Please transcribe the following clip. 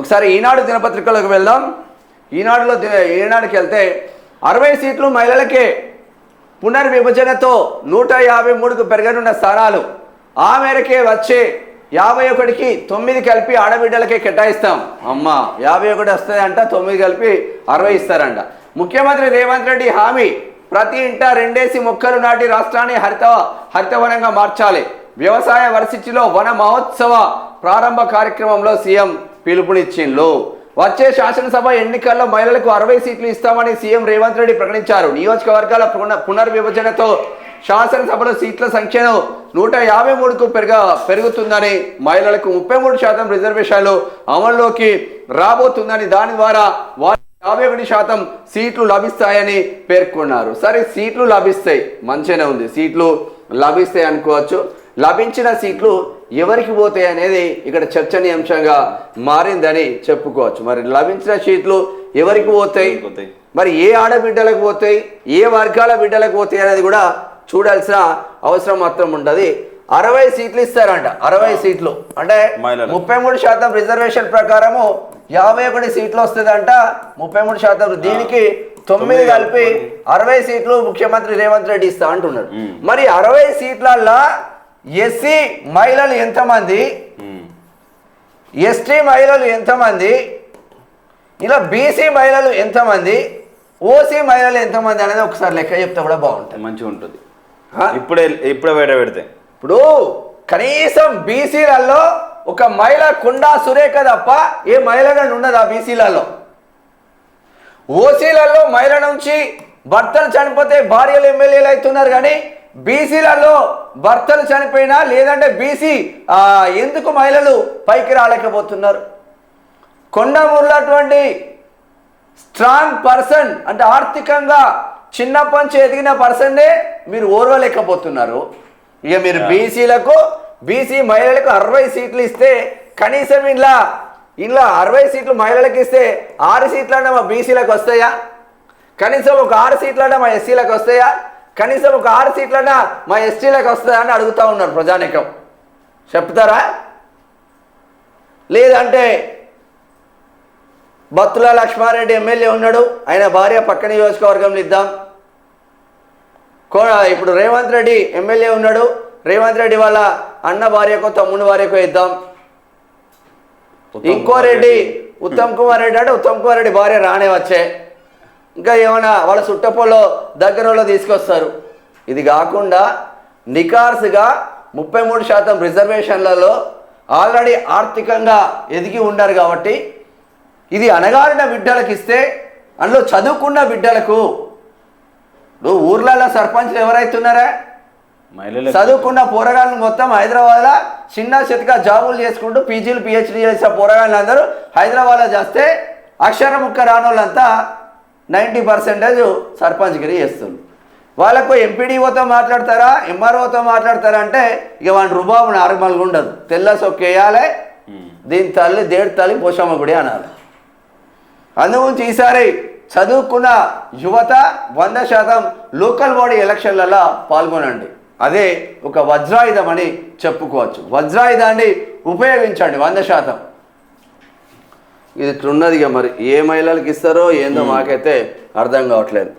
ఒకసారి ఈనాడు దినపత్రికలకు వెళ్దాం. ఈనాడులో ఈనాడుకి వెళ్తే అరవై సీట్లు మహిళలకే పునర్విభజనతో నూట యాభై మూడుకు పెరగనున్న స్థానాలు ఆ మేరకే వచ్చే యాభై ఒకటికి తొమ్మిది కలిపి ఆడబిడ్డలకే కేటాయిస్తాం. అమ్మ యాభై ఒకటి వస్తుందంట తొమ్మిది కలిపి అరవై ఇస్తారంట. ముఖ్యమంత్రి రేవంత్ రెడ్డి హామీ ప్రతి ఇంట రెండేసి మొక్కలు నాటి రాష్ట్రాన్ని హరిత హరితవనంగా మార్చాలి. వ్యవసాయ వర్సిటీలో వన మహోత్సవ ప్రారంభ కార్యక్రమంలో సీఎం పిలుపునిచ్చిండ్లు వచ్చే శాసనసభ ఎన్నికల్లో మహిళలకు అరవై సీట్లు ఇస్తామని సీఎం రేవంత్ రెడ్డి ప్రకటించారు. నియోజకవర్గాల పున- పునర్విభజనతో శాసనసభలో సీట్ల సంఖ్యను నూట యాభై మూడుకు పెరగ పెరుగుతుందని మహిళలకు ముప్పై మూడు శాతం రిజర్వేషన్లు అమల్లోకి రాబోతుందని దాని ద్వారా వారి యాభై ఒకటి శాతం సీట్లు లభిస్తాయని పేర్కొన్నారు. సరే సీట్లు లభిస్తాయి. మంచిగానే ఉంది. సీట్లు లభిస్తాయి అనుకోవచ్చు. లభించిన సీట్లు ఎవరికి పోతాయి అనేది ఇక్కడ చర్చనీయాంశంగా మారిందని చెప్పుకోవచ్చు. మరి లభించిన సీట్లు ఎవరికి పోతాయి. మరి ఏ ఆడబిడ్డలకు పోతాయి? ఏ వర్గాల బిడ్డలకు పోతాయి అనేది కూడా చూడాల్సిన అవసరం మాత్రం ఉంటుంది అరవై సీట్లు ఇస్తారంట. అరవై సీట్లు. అంటే. ముప్పై మూడు శాతం రిజర్వేషన్ ప్రకారము యాభై ఒకటి సీట్లు వస్తుందంట. ముప్పై మూడు శాతం దీనికి తొమ్మిది కలిపి అరవై సీట్లు ముఖ్యమంత్రి రేవంత్ రెడ్డి ఇస్తా అంటున్నాడు. మ్మ్. మరి అరవై సీట్లల్లో ఎస్సీ మహిళలు ఎంతమంది. ఎస్టీ మహిళలు ఎంతమంది? ఇలా బీసీ మహిళలు ఎంతమంది? ఓసీ మహిళలు ఎంతమంది అనేది ఒకసారి లెక్క చెప్తే కూడా బాగుంటుంది. మంచిగా ఉంటుంది? ఇప్పుడే ఇప్పుడే బయట పెడితే. ఇప్పుడు కనీసం బీసీలలో ఒక మహిళ కుండా సురేఖ తప్ప ఏ మహిళలను ఉండదు ఆ బీసీలలో? ఓసీలలో మహిళ నుంచి భర్తలు చనిపోతే భార్యలు ఎమ్మెల్యేలు అవుతున్నారు కానీ బీసీలలో భర్తలు చనిపోయినా లేదంటే బీసీ ఎందుకు మహిళలు పైకి రాలేకపోతున్నారు? కొండమూరులటువంటి స్ట్రాంగ్ పర్సన్ అంటే ఆర్థికంగా చిన్నప్పటి నుంచి ఎదిగిన పర్సన్నే మీరు ఓర్వలేకపోతున్నారు. ఇక మీరు బీసీలకు బీసీ మహిళలకు అరవై సీట్లు ఇస్తే కనీసం ఇలా ఇలా అరవై సీట్లు మహిళలకు ఇస్తే ఆరు సీట్లన్నా మా బీసీలకు వస్తాయా? కనీసం ఒక ఆరు సీట్లన్నా మా ఎస్సీలకు వస్తాయా? కనీసం ఒక ఆరు సీట్లన్నా మా ఎస్టీలకు వస్తాయా అని అడుగుతా ఉన్నారు ప్రజానికం. చెప్తారా? లేదంటే బత్తుల లక్ష్మారెడ్డి ఎమ్మెల్యే ఉన్నాడు ఆయన భార్య పక్క నియోజకవర్గంలో ఇద్దాం. కో ఇప్పుడు రేవంత్ రెడ్డి ఎమ్మెల్యే ఉన్నాడు రేవంత్ రెడ్డి వాళ్ళ అన్న భార్యకో తమ్ముని భార్యకో ఇద్దాం. ఇంకో రెడ్డి. ఉత్తమ్ కుమార్ రెడ్డి అంటే ఉత్తమ్ కుమార్ రెడ్డి భార్య రానే వచ్చే. ఇంకా ఏమైనా వాళ్ళ చుట్టపోలో దగ్గర వాళ్ళు తీసుకొస్తారు. ఇది కాకుండా నికార్స్గా ముప్పై మూడు శాతం రిజర్వేషన్లలో ఆల్రెడీ ఆర్థికంగా ఎదిగి ఉన్నారు కాబట్టి ఇది అనగారిన బిడ్డలకు ఇస్తే అందులో చదువుకున్న బిడ్డలకు. ఇప్పుడు ఊర్లలో సర్పంచ్లు ఎవరైతున్నారా? చదువుకున్న పోరగాళ్ళు మొత్తం హైదరాబాద్లో చిన్న చితక జాబులు చేసుకుంటూ పీజీలు పిహెచ్డీ చేసే పోరగాళ్ళు అందరూ హైదరాబాద్లో చేస్తే అక్షర ముక్క రాని వాళ్ళంతా నైంటీ పర్సెంటేజ్ సర్పంచ్గిరి చేస్తుంది వాళ్ళకు ఎంపీడీఓతో మాట్లాడతారా ఎంఆర్ఓతో మాట్లాడతారా అంటే ఇక వాడి రుబాబు నార్మల్గా ఉండదు. తెల్ల సొక్కేయాలి దీని తల్లి దేడి తల్లి పోషమ్మ గుడి అనాలి. అందుగురించి ఈసారి చదువుకున్న యువత వంద శాతం లోకల్ బాడీ ఎలక్షన్లలో పాల్గొనండి. అదే ఒక వజ్రాయుధం అని చెప్పుకోవచ్చు. వజ్రాయుధాన్ని ఉపయోగించండి వంద శాతం. ఇది ఇట్లున్నది ఇక మరి. ఏ మహిళలకు ఇస్తారో ఏందో మాకైతే అర్థం కావట్లేదు.